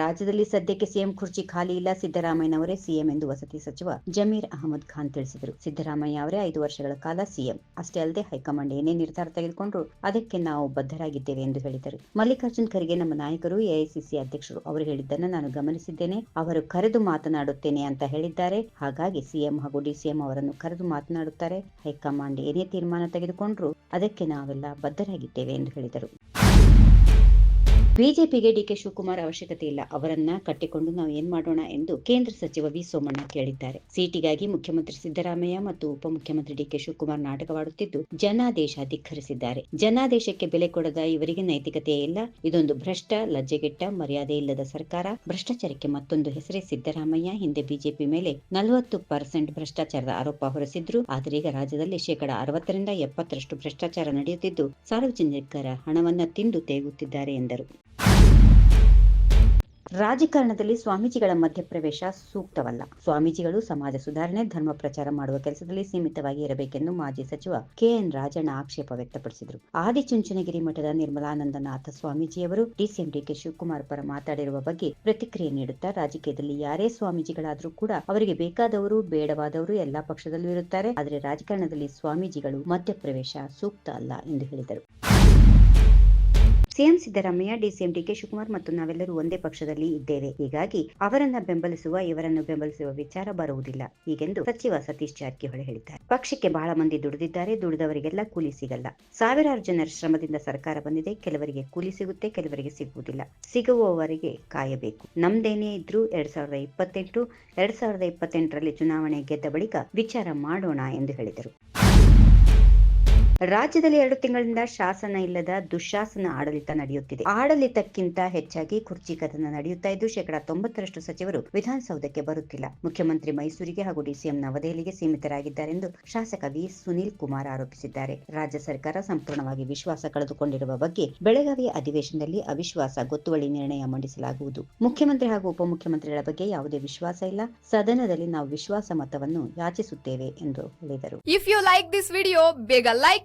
ರಾಜ್ಯದಲ್ಲಿ ಸದ್ಯಕ್ಕೆ ಸಿಎಂ ಕುರ್ಚಿ ಖಾಲಿ ಇಲ್ಲ. ಸಿದ್ದರಾಮಯ್ಯನವರೇ ಸಿಎಂ ಎಂದು ವಸತಿ ಸಚಿವ ಜಮೀರ್ ಅಹಮದ್ ಖಾನ್ ತಿಳಿಸಿದರು. ಸಿದ್ದರಾಮಯ್ಯ ಅವರೇ ಐದು ವರ್ಷಗಳ ಕಾಲ ಸಿಎಂ. ಅಷ್ಟೇ ಅಲ್ಲದೆ ಹೈಕಮಾಂಡ್ ಏನೇ ನಿರ್ಧಾರ ತೆಗೆದುಕೊಂಡ್ರು ಅದಕ್ಕೆ ನಾವು ಬದ್ಧರಾಗಿದ್ದೇವೆ ಎಂದು ಹೇಳಿದರು. ಮಲ್ಲಿಕಾರ್ಜುನ್ ಖರ್ಗೆ ನಮ್ಮ ನಾಯಕರು, ಎಐಸಿಸಿ ಅಧ್ಯಕ್ಷರು, ಅವರು ಹೇಳಿದ್ದನ್ನು ನಾನು ಗಮನಿಸಿದ್ದೇನೆ. ಅವರು ಕರೆದು ಮಾತನಾಡುತ್ತೇನೆ ಅಂತ ಹೇಳಿದ್ದಾರೆ. ಹಾಗಾಗಿ ಸಿಎಂ ಹಾಗೂ ಡಿಸಿಎಂ ಅವರನ್ನು ಕರೆದು ಮಾತನಾಡುತ್ತಾರೆ. ಹೈಕಮಾಂಡ್ ಏನೇ ತೀರ್ಮಾನ ತೆಗೆದುಕೊಂಡ್ರು ಅದಕ್ಕೆ ನಾವೆಲ್ಲ ಬದ್ಧರಾಗಿದ್ದೇವೆ ಎಂದು ಹೇಳಿದರು. ಬಿಜೆಪಿಗೆ ಡಿಕೆ ಶಿವಕುಮಾರ್ ಅವಶ್ಯಕತೆ ಇಲ್ಲ. ಅವರನ್ನ ಕಟ್ಟಿಕೊಂಡು ನಾವು ಏನ್ ಮಾಡೋಣ ಎಂದು ಕೇಂದ್ರ ಸಚಿವ ವಿ ಸೋಮಣ್ಣ ಕೇಳಿದ್ದಾರೆ. ಸೀಟಿಗಾಗಿ ಮುಖ್ಯಮಂತ್ರಿ ಸಿದ್ದರಾಮಯ್ಯ ಮತ್ತು ಉಪಮುಖ್ಯಮಂತ್ರಿ ಡಿಕೆ ಶಿವಕುಮಾರ್ ನಾಟಕವಾಡುತ್ತಿದ್ದು ಜನಾದೇಶ ಧಿಕ್ಕರಿಸಿದ್ದಾರೆ ಜನಾದೇಶಕ್ಕೆ ಬೆಲೆ ಕೊಡದ ಇವರಿಗೆ ನೈತಿಕತೆಯೇ ಇಲ್ಲ. ಇದೊಂದು ಭ್ರಷ್ಟ, ಲಜ್ಜೆಗೆಟ್ಟ, ಮರ್ಯಾದೆ ಇಲ್ಲದ ಸರ್ಕಾರ. ಭ್ರಷ್ಟಾಚಾರಕ್ಕೆ ಮತ್ತೊಂದು ಹೆಸರೇ ಸಿದ್ದರಾಮಯ್ಯ. ಹಿಂದೆ ಬಿಜೆಪಿ ಮೇಲೆ ನಲವತ್ತು ಪರ್ಸೆಂಟ್ ಭ್ರಷ್ಟಾಚಾರದ ಆರೋಪ ಹೊರಿಸಿದ್ರು. ಆದರೆ ಈಗ ರಾಜ್ಯದಲ್ಲಿ ಶೇಕಡ ಅರವತ್ತರಿಂದ ಎಪ್ಪತ್ತರಷ್ಟು ಭ್ರಷ್ಟಾಚಾರ ನಡೆಯುತ್ತಿದ್ದು, ಸಾರ್ವಜನಿಕರ ಹಣವನ್ನ ತಿಂದು ತೇಗುತ್ತಿದ್ದಾರೆ ಎಂದರು. ರಾಜಕಾರಣದಲ್ಲಿ ಸ್ವಾಮೀಜಿಗಳ ಮಧ್ಯಪ್ರವೇಶ ಸೂಕ್ತವಲ್ಲ. ಸ್ವಾಮೀಜಿಗಳು ಸಮಾಜ ಸುಧಾರಣೆ, ಧರ್ಮ ಪ್ರಚಾರ ಮಾಡುವ ಕೆಲಸದಲ್ಲಿ ಸೀಮಿತವಾಗಿ ಇರಬೇಕೆಂದು ಮಾಜಿ ಸಚಿವ ಕೆಎನ್ ರಾಜಣ್ಣ ಆಕ್ಷೇಪ ವ್ಯಕ್ತಪಡಿಸಿದರು. ಆದಿಚುಂಚನಗಿರಿ ಮಠದ ನಿರ್ಮಲಾನಂದನಾಥ ಸ್ವಾಮೀಜಿಯವರು ಡಿಸಿಎಂ ಡಿಕೆ ಶಿವಕುಮಾರ್ ಪರ ಮಾತಾಡಿರುವ ಬಗ್ಗೆ ಪ್ರತಿಕ್ರಿಯೆ ನೀಡುತ್ತಾ ರಾಜಕೀಯದಲ್ಲಿ ಯಾರೇ ಸ್ವಾಮೀಜಿಗಳಾದರೂ ಕೂಡ ಅವರಿಗೆ ಬೇಕಾದವರು, ಬೇಡವಾದವರು ಎಲ್ಲಾ ಪಕ್ಷದಲ್ಲೂ ಇರುತ್ತಾರೆ. ಆದರೆ ರಾಜಕಾರಣದಲ್ಲಿ ಸ್ವಾಮೀಜಿಗಳು ಮಧ್ಯಪ್ರವೇಶ ಸೂಕ್ತ ಅಲ್ಲ ಎಂದು ಹೇಳಿದರು. CM Siddaramaiah, DCM DK Shivakumar ಮತ್ತು ನಾವೆಲ್ಲರೂ ಒಂದೇ ಪಕ್ಷದಲ್ಲಿ ಇದ್ದೇವೆ. ಹೀಗಾಗಿ ಅವರನ್ನ ಬೆಂಬಲಿಸುವ, ಇವರನ್ನು ಬೆಂಬಲಿಸುವ ವಿಚಾರ ಬರುವುದಿಲ್ಲ. ಹೀಗೆಂದು ಸಚಿವ ಸತೀಶ್ ಜಾರಕಿಹೊಳಿ ಹೇಳಿದ್ದಾರೆ. ಪಕ್ಷಕ್ಕೆ ಬಹಳ ಮಂದಿ ದುಡಿದಿದ್ದಾರೆ. ದುಡಿದವರಿಗೆಲ್ಲ ಕೂಲಿ ಸಿಗಲ್ಲ. ಸಾವಿರಾರು ಜನರ ಶ್ರಮದಿಂದ ಸರ್ಕಾರ ಬಂದಿದೆ. ಕೆಲವರಿಗೆ ಕೂಲಿ ಸಿಗುತ್ತೆ, ಕೆಲವರಿಗೆ ಸಿಗುವುದಿಲ್ಲ. ಸಿಗುವವರಿಗೆ ಕಾಯಬೇಕು. ನಮ್ದೇನೇ ಇದ್ರೂ ಎರಡ್ ಸಾವಿರದ ಇಪ್ಪತ್ತೆಂಟು, ಎರಡ್ ಸಾವಿರದ ಇಪ್ಪತ್ತೆಂಟರಲ್ಲಿ ಚುನಾವಣೆ ಗೆದ್ದ ಬಳಿಕ ವಿಚಾರ ಮಾಡೋಣ ಎಂದು ಹೇಳಿದರು. ರಾಜ್ಯದಲ್ಲಿ ಎರಡು ತಿಂಗಳಿಂದ ಶಾಸನ ಇಲ್ಲದ ದುಶಾಸನ ಆಡಳಿತ ನಡೆಯುತ್ತಿದೆ. ಆಡಳಿತಕ್ಕಿಂತ ಹೆಚ್ಚಾಗಿ ಕುರ್ಚಿ ಕದನ ನಡೆಯುತ್ತಾ ಇದ್ದು, ಶೇಕಡಾ ತೊಂಬತ್ತರಷ್ಟು ಸಚಿವರು ವಿಧಾನಸೌಧಕ್ಕೆ ಬರುತ್ತಿಲ್ಲ. ಮುಖ್ಯಮಂತ್ರಿ ಮೈಸೂರಿಗೆ ಹಾಗೂ ಡಿಸಿಎಂ ನವದೆಹಲಿಗೆ ಸೀಮಿತರಾಗಿದ್ದಾರೆಂದು ಶಾಸಕ ವಿ. ಸುನೀಲ್ ಕುಮಾರ್ ಆರೋಪಿಸಿದ್ದಾರೆ. ರಾಜ್ಯ ಸರ್ಕಾರ ಸಂಪೂರ್ಣವಾಗಿ ವಿಶ್ವಾಸ ಕಳೆದುಕೊಂಡಿರುವ ಬಗ್ಗೆ ಬೆಳಗಾವಿ ಅಧಿವೇಶನದಲ್ಲಿ ಅವಿಶ್ವಾಸ ಗೊತ್ತುವಳಿ ನಿರ್ಣಯ ಮಂಡಿಸಲಾಗುವುದು. ಮುಖ್ಯಮಂತ್ರಿ ಹಾಗೂ ಉಪಮುಖ್ಯಮಂತ್ರಿಗಳ ಬಗ್ಗೆ ಯಾವುದೇ ವಿಶ್ವಾಸ ಇಲ್ಲ. ಸದನದಲ್ಲಿ ನಾವು ವಿಶ್ವಾಸ ಮತವನ್ನು ಯಾಚಿಸುತ್ತೇವೆ ಎಂದು ಹೇಳಿದರು. If you like this video ಬೇಗ